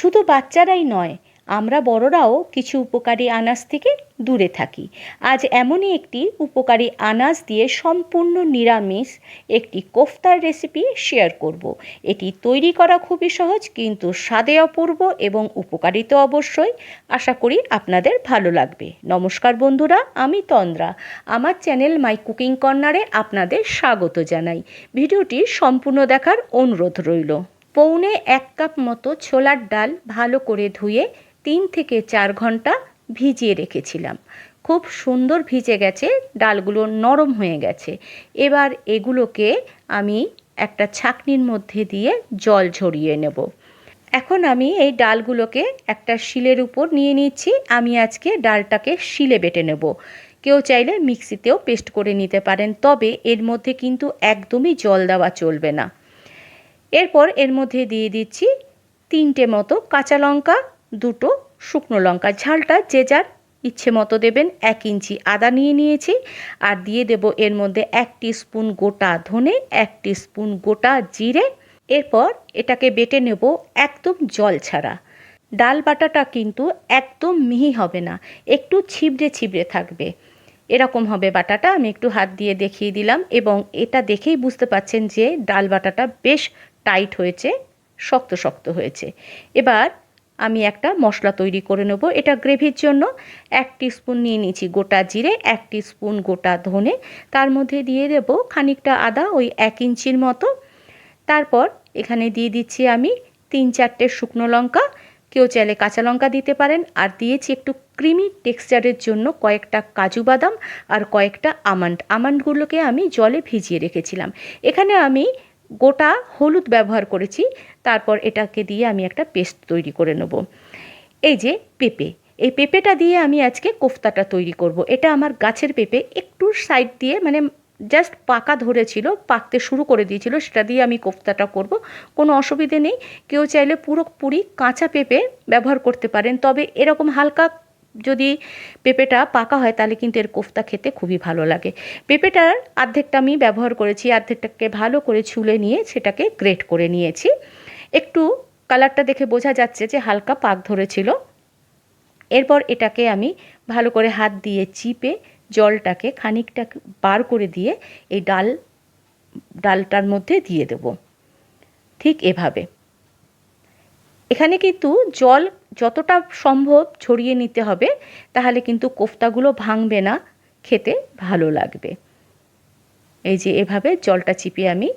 শুধু বাচ্চারাই নয়, আমরা বড়রাও কিছু উপকারী আনাজ থেকে দূরে থাকি। আজ এমনই একটি উপকারী আনাজ দিয়ে সম্পূর্ণ নিরামিষ একটি কোফতার রেসিপি শেয়ার করব। এটি তৈরি করা খুবই সহজ, কিন্তু স্বাদে অপূর্ব এবং উপকারী তো অবশ্যই। আশা করি আপনাদের ভালো লাগবে। নমস্কার বন্ধুরা, আমি তন্দ্রা। আমার চ্যানেল মাই কুকিং কর্নারে আপনাদের স্বাগত জানাই। ভিডিওটি সম্পূর্ণ দেখার অনুরোধ রইল। পৌনে এক কাপ মতো ছোলার ডাল ভালো করে ধুয়ে তিন থেকে চার ঘণ্টা ভিজিয়ে রেখেছিলাম। খুব সুন্দর ভিজে গেছে, ডালগুলো নরম হয়ে গেছে। এবার এগুলোকে আমি একটা ছাকনির মধ্যে দিয়ে জল ঝরিয়ে নেব। এখন আমি এই ডালগুলোকে একটা শিলের উপর নিয়ে নিচ্ছি। আমি আজকে ডালটাকে শিলে বেটে নেব। কেউ চাইলে মিক্সিতেও পেস্ট করে নিতে পারেন, তবে এর মধ্যে কিন্তু একদমই জল দেওয়া চলবে না। এরপর এর মধ্যে দিয়ে দিচ্ছি তিনটে মতো কাঁচা লঙ্কা, দুটো শুকনো লঙ্কা ঝালটা যে যার ইচ্ছে মতো দেবেন। এক ইঞ্চি আদা নিয়ে নিয়েছি আর দিয়ে দেব এর মধ্যে এক স্পুন গোটা ধনে, এক স্পুন গোটা জিরে। এরপর এটাকে বেটে নেব একদম জল ছাড়া। ডাল বাটাটা কিন্তু একদম মিহি হবে না, একটু ছিবড়ে ছিবড়ে থাকবে। এরকম হবে বাটাটা, আমি একটু হাত দিয়ে দেখিয়ে দিলাম এবং এটা দেখেই বুঝতে পাচ্ছেন যে ডাল বাটাটা বেশ টাইট হয়েছে, শক্ত শক্ত হয়েছে। এবার আমি একটা মশলা তৈরি করে নেব। এটা গ্রেভির জন্য এক স্পুন নিয়ে নিয়েছি গোটা জিরে, এক স্পুন গোটা ধনে। তার মধ্যে দিয়ে দেব খানিকটা আদা ওই এক ইঞ্চির মতো। তারপর এখানে দিয়ে দিচ্ছি আমি তিন চারটে শুকনো লঙ্কা। কেউ চাইলে কাঁচা লঙ্কা দিতে পারেন। আর দিয়েছি একটু ক্রিমি টেক্সচারের জন্য কয়েকটা কাজু বাদাম আর কয়েকটা আমান্ড। আমান্ডগুলোকে আমি জলে ভিজিয়ে রেখেছিলাম। এখানে আমি গোটা হলুদ ব্যবহার করেছি, তারপর এটাকে দিয়ে আমি একটা পেস্ট তৈরি করে নেব এই যে পেঁপে, এই পেঁপেটা দিয়ে আমি আজকে কোফতাটা তৈরি করব। এটা আমার গাছের পেঁপে, একটু সাইড দিয়ে মানে জাস্ট পাকা ধরেছিল, পাকতে শুরু করে দিয়েছিল, সেটা দিয়ে আমি কোফতাটা করব কোনো অসুবিধে নেই, কেউ চাইলে পুরোপুরি কাঁচা পেঁপে ব্যবহার করতে পারেন, তবে এরকম হালকা যদি পেঁপেটা পাকা হয়, তাহলে কিন্তু এর কোফতা খেতে খুবই ভালো লাগে। পেঁপেটার অর্ধেকটা আমি ব্যবহার করেছি, অর্ধেকটাকে ভালো করে ছুলে নিয়ে সেটাকে গ্রেট করে নিয়েছি। একটু কালারটা দেখে বোঝা যাচ্ছে যে হালকা পাক ধরেছিল। এরপর এটাকে আমি ভালো করে হাত দিয়ে চিপে জলটাকে খানিকটা বার করে দিয়ে এই ডাল, ডালটার মধ্যে দিয়ে দেব। ঠিক এভাবে। এখানে কিন্তু জল যতটা সম্ভব ছড়িয়ে নিতে হবে, তাহলে কিন্তু কোফতাগুলো ভাঙবে না, খেতে ভালো লাগবে। এই যে এভাবে জলটা চিপিয়ে আমি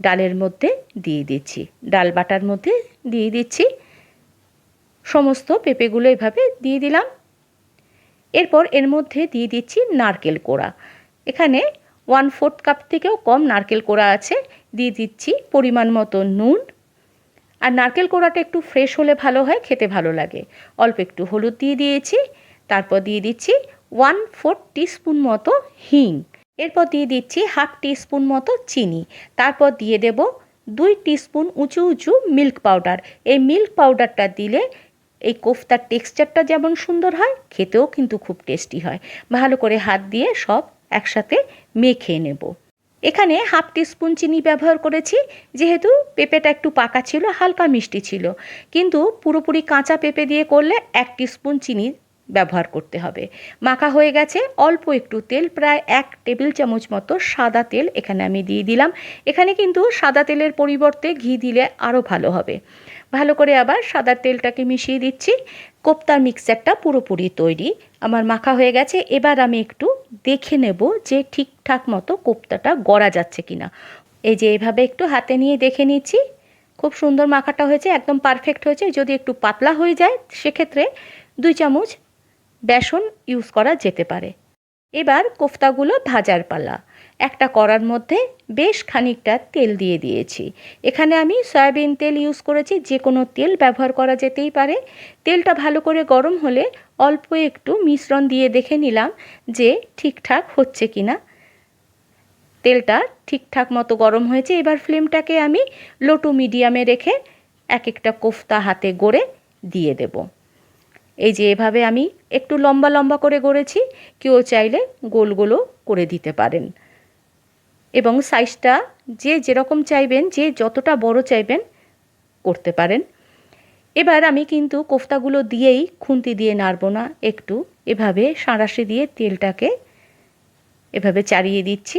ডালের মধ্যে দিয়ে দিচ্ছি, ডাল বাটার মধ্যে দিয়ে দিচ্ছি। সমস্ত পেঁপেগুলো এভাবে দিয়ে দিলাম। এরপর এর মধ্যে দিয়ে দিচ্ছি নারকেল কোড়া। এখানে ওয়ান ফোর্থ কাপ থেকেও কম নারকেল কোড়া আছে, দিয়ে দিচ্ছি পরিমাণ মতো নুন আর নারকেল কোড়াটা একটু ফ্রেশ হলে ভালো হয়, খেতে ভালো লাগে। অল্প একটু হলুদ দিয়ে দিয়েছি, তারপর দিয়ে দিচ্ছি ওয়ান ফোর টিস্পুন মতো হিং। এরপর দিয়ে দিচ্ছি হাফ টিস্পুন মতো চিনি। তারপর দিয়ে দেব দুই টিস্পুন উঁচু উঁচু মিল্ক পাউডার এই মিল্ক পাউডারটা দিলে এই কোফতার টেক্সচারটা যেমন সুন্দর হয়, খেতেও কিন্তু খুব টেস্টি হয়। ভালো করে হাত দিয়ে সব একসাথে মেখে নেব। এখানে হাফ টিস্পুন চিনি ব্যবহার করেছি, যেহেতু পেঁপেটা একটু পাকা ছিল, হালকা মিষ্টি ছিল। কিন্তু পুরোপুরি কাঁচা পেঁপে দিয়ে করলে এক টিস্পুন চিনি ব্যবহার করতে হবে। মাখা হয়ে গেছে, অল্প একটু তেল, প্রায় এক টেবিল চামচ মতো সাদা তেল এখানে আমি দিয়ে দিলাম। এখানে কিন্তু সাদা তেলের পরিবর্তে ঘি দিলে আরও ভালো হবে। ভালো করে আবার সাদা তেলটাকে মিশিয়ে দিচ্ছি। কোপ্তার মিক্সারটা পুরোপুরি তৈরি। আমার মাখা হয়ে গেছে। এবার আমি একটু দেখে নেব যে ঠিকঠাক মতো কোপ্তাটা গড়া যাচ্ছে কিনা। এই যে এভাবে একটু হাতে নিয়ে দেখে নিচ্ছি। খুব সুন্দর মাখাটা হয়েছে, একদম পারফেক্ট হয়েছে। যদি একটু পাতলা হয়ে যায়, সেক্ষেত্রে দুই চামচ বেসন ইউজ করা যেতে পারে। এবার কোফতাগুলো ভাজার পালা। একটা কড়ার মধ্যে বেশ খানিকটা তেল দিয়ে দিয়েছি। এখানে আমি সয়াবিন তেল ইউজ করেছি, যে কোনো তেল ব্যবহার করা যেতেই পারে। তেলটা ভালো করে গরম হলে অল্প একটু মিশ্রণ দিয়ে দেখে নিলাম যে ঠিকঠাক হচ্ছে কি না তেলটা ঠিকঠাক মতো গরম হয়েছে, এবার ফ্লেমটাকে আমি লো টু মিডিয়ামে রেখে এক একটা কোফতা হাতে গড়ে দিয়ে দেবো। এই যে এভাবে আমি একটু লম্বা লম্বা করে গড়েছি, কেউ চাইলে গোল গোলও করে দিতে পারেন। এবং সাইজটা যে যেরকম চাইবেন, যে যতটা বড় চাইবেন করতে পারেন। এবার আমি কিন্তু কোফতাগুলো দিয়েই খুন্তি দিয়ে নাড়ব না, একটু এভাবে সাঁড়াশি দিয়ে তেলটাকে এভাবে চাড়িয়ে দিচ্ছি।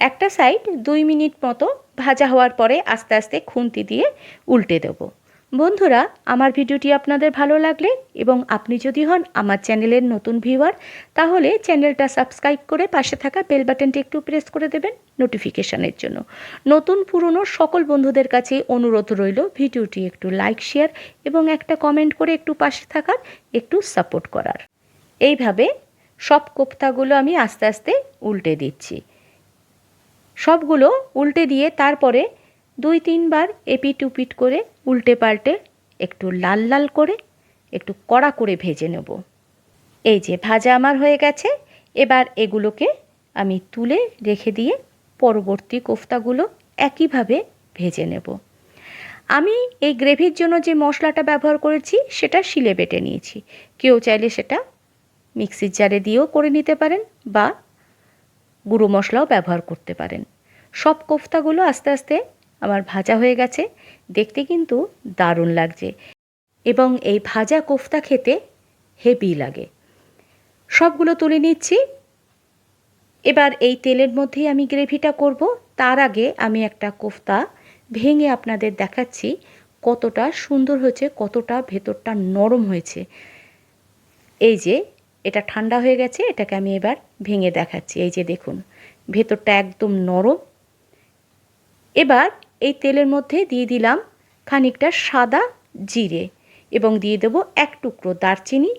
একটা সাইড দুই মিনিট মতো ভাজা হওয়ার পরে আস্তে আস্তে খুন্তি দিয়ে উল্টে দেব। বন্ধুরা, আমার ভিডিওটি আপনাদের ভালো লাগলে এবং আপনি যদি হন আমার চ্যানেলের নতুন ভিউয়ার, তাহলে চ্যানেলটা সাবস্ক্রাইব করে পাশে থাকা বেল বাটনটি একটু প্রেস করে দেবেন নোটিফিকেশানের জন্য। নতুন, পুরনো সকল বন্ধুদের কাছে অনুরোধ রইল ভিডিওটি একটু লাইক, শেয়ার এবং একটা কমেন্ট করে একটু পাশে থাকার, একটু সাপোর্ট করার। এইভাবে সব কোপ্তাগুলো আমি আস্তে আস্তে উল্টে দিচ্ছি। সবগুলো উল্টে দিয়ে তারপরে দুই তিনবার এপিট উপিট করে উল্টে পাল্টে একটু লাল লাল করে একটু কড়া করে ভেজে নেব। এই যে ভাজা আমার হয়ে গেছে, এবার এগুলোকে আমি তুলে রেখে দিয়ে পরবর্তী কোফতাগুলো একইভাবে ভেজে নেব। আমি এই গ্রেভির জন্য যে মশলাটা ব্যবহার করেছি, সেটা শিলে বেটে নিয়েছি। কেউ চাইলে সেটা মিক্সির জারে দিয়েও করে নিতে পারেন বা গুঁড়ো মশলাও ব্যবহার করতে পারেন। সব কোফতাগুলো আস্তে আস্তে আমার ভাজা হয়ে গেছে। দেখতে কিন্তু দারুণ লাগছে। এবং এই ভাজা কোফতা খেতে হেভি লাগে। সবগুলো তুলে নিচ্ছি। এবার এই তেলের মধ্যেই আমি গ্রেভিটা করব। তার আগে আমি একটা কোফতা ভেঙে আপনাদের দেখাচ্ছি কতটা সুন্দর হয়েছে, কতটা ভেতরটা নরম হয়েছে। এই যে, এটা ঠান্ডা হয়ে গেছে, এটাকে আমি এবার ভেঙে দেখাচ্ছি। এই যে দেখুন, ভেতরটা একদম নরম। এবার এই তেলের মধ্যে দিয়ে দিলাম খানিকটা সাদা জিরে এবং দিয়ে দেবো এক টুকরো দারচিনি,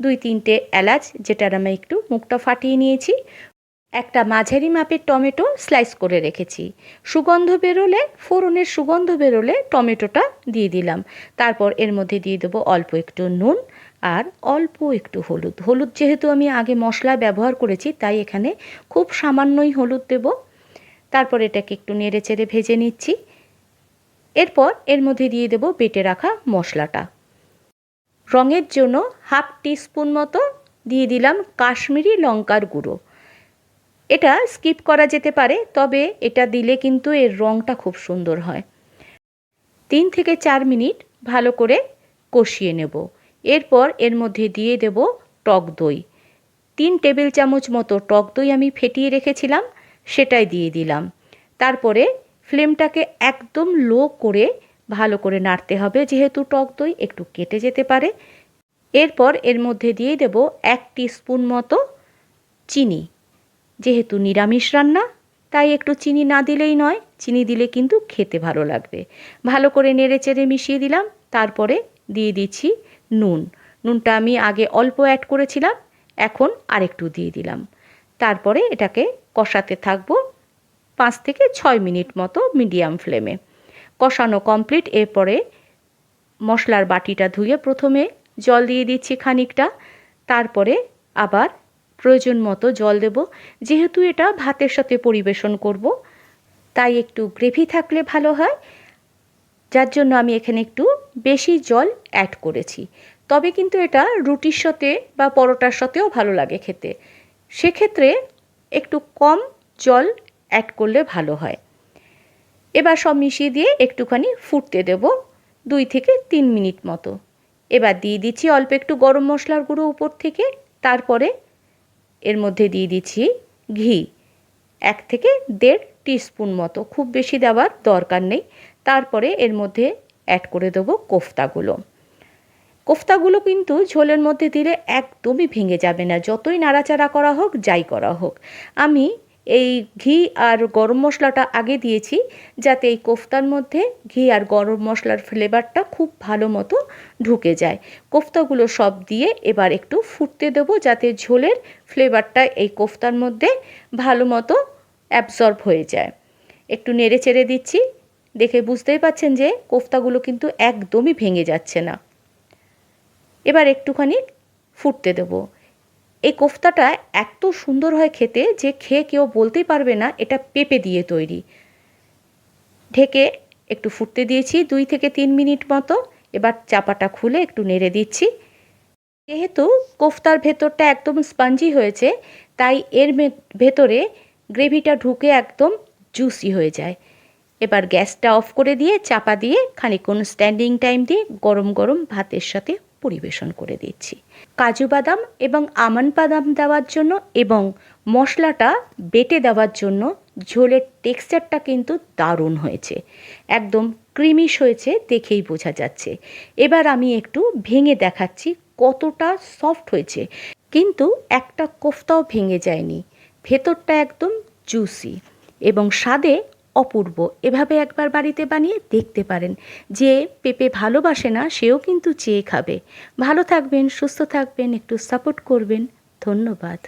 দুই তিনটে এলাচ, যেটার আমি একটু মুখটা ফাটিয়ে নিয়েছি, একটা মাঝারি মাপের টমেটো স্লাইস করে রেখেছি। সুগন্ধ বেরোলে, ফোড়নের সুগন্ধ বেরোলে টমেটোটা দিয়ে দিলাম। তারপর এর মধ্যে দিয়ে দেবো অল্প একটু নুন আর অল্প একটু হলুদ। হলুদ যেহেতু আমি আগে মশলা ব্যবহার করেছি, তাই এখানে খুব সামান্যই হলুদ দেব। তারপর এটাকে একটু নেড়ে চেড়ে ভেজে নিচ্ছি। এরপর এর মধ্যে দিয়ে দেব বেটে রাখা মশলাটা। রঙের জন্য হাফ টিস্পুন মতো দিয়ে দিলাম কাশ্মীরি লঙ্কার গুঁড়ো। এটা স্কিপ করা যেতে পারে, তবে এটা দিলে কিন্তু এর রঙটা খুব সুন্দর হয়। তিন থেকে চার মিনিট ভালো করে কষিয়ে নেব। এরপর এর মধ্যে দিয়ে দেব টক দই। তিন টেবিল চামচ মতো টক দই আমি ফেটিয়ে রেখেছিলাম। সেটাই দিয়ে দিলাম। তারপরে ফ্লেমটাকে একদম লো করে ভালো করে নাড়তে হবে, যেহেতু টক দই একটু কেটে যেতে পারে। এরপর এর মধ্যে দিয়ে দেব এক স্পুন মতো চিনি। যেহেতু নিরামিষ রান্না, তাই একটু চিনি না দিলেই নয়, চিনি দিলে কিন্তু খেতে ভালো লাগবে। ভালো করে নেড়ে চেড়ে মিশিয়ে দিলাম, তারপরে দিয়ে দিচ্ছি নুন। নুনটা আমি আগে অল্প অ্যাড করেছিলাম, এখন আরেকটু দিয়ে দিলাম। তারপরে এটাকে কষাতে থাকব পাঁচ থেকে ছয় মিনিট মতো মিডিয়াম ফ্লেমে। কষানো কমপ্লিট, এরপরে মশলার বাটিটা ধুয়ে প্রথমে জল দিয়ে দিচ্ছি খানিকটা, তারপরে আবার প্রয়োজন মতো জল দেব। যেহেতু এটা ভাতের সাথে পরিবেশন করব, তাই একটু গ্রেভি থাকলে ভালো হয়। যার জন্য আমি এখানে একটু বেশি জল অ্যাড করেছি। তবে কিন্তু এটা রুটির সাথে বা পরোটার সাথেও ভালো লাগে খেতে। সেক্ষেত্রে একটু কম জল অ্যাড করলে ভালো হয়। এবার সব মিশিয়ে দিয়ে একটুখানি ফুটতে দেব দুই থেকে তিন মিনিট মতো। এবার দিয়ে দিচ্ছি অল্প একটু গরম মশলার গুঁড়ো উপর থেকে, তারপরে এর মধ্যে দিয়ে দিচ্ছি ঘি। এক থেকে দেড় টিস্পুন মতো, খুব বেশি দেওয়ার দরকার নেই। তারপরে এর মধ্যে অ্যাড করে দেবো কোফতাগুলো। কোফতাগুলো কিন্তু ঝোলের মধ্যে দিলে একদমই ভেঙে যাবে না। যতই নাড়াচাড়া করা হোক, যাই করা হোক। আমি এই ঘি আর গরম মশলাটা আগে দিয়েছি, যাতে এই কোফতার মধ্যে ঘি আর গরম মশলার ফ্লেভারটা খুব ভালো মতো ঢুকে যায়। কোফতাগুলো সব দিয়ে এবার একটু ফুটতে দেবো, যাতে ঝোলের ফ্লেভারটা এই কোফতার মধ্যে ভালো মতো অ্যাবজর্ব হয়ে যায়। একটু নেড়ে চেড়ে দিচ্ছি। দেখে বুঝতেই পাচ্ছেন যে কোফতাগুলো কিন্তু একদমই ভেঙে যাচ্ছে না। এবার একটুখানি ফুটতে দেবো। এই কোফতাটা এত সুন্দর হয় খেতে যে খেয়ে কেউ বলতেই পারবে না, এটা পেঁপে দিয়ে তৈরি। ঢেকে একটু ফুটতে দিয়েছি দুই থেকে তিন মিনিট মতো। এবার চাপাটা খুলে একটু নেড়ে দিচ্ছি। যেহেতু কোফতার ভেতরটা একদম স্পঞ্জি হয়েছে, তাই এর ভেতরে গ্রেভিটা ঢুকে একদম জুসি হয়ে যায়। এবার গ্যাসটা অফ করে দিয়ে চাপা দিয়ে খানিকক্ষণ স্ট্যান্ডিং টাইম দিয়ে গরম গরম ভাতের সাথে পরিবেশন করে দিচ্ছি। কাজু বাদাম এবং আমন্ড বাদাম দেওয়ার জন্য এবং মশলাটা বেটে দেওয়ার জন্য ঝোলের টেক্সচারটা কিন্তু দারুণ হয়েছে। একদম ক্রিমিশ হয়েছে দেখেই বোঝা যাচ্ছে। এবার আমি একটু ভেঙে দেখাচ্ছি কতটা সফট হয়েছে। কিন্তু একটা কোফতাও ভেঙে যায়নি। ভেতরটা একদম জুসি এবং স্বাদে অপূর্ব। এভাবে একবার বাড়িতে বানিয়ে দেখতে পারেন। যে পেঁপে ভালোবাসে না, সেও কিন্তু চেয়ে খাবে। ভালো থাকবেন, সুস্থ থাকবেন, একটু সাপোর্ট করবেন। ধন্যবাদ।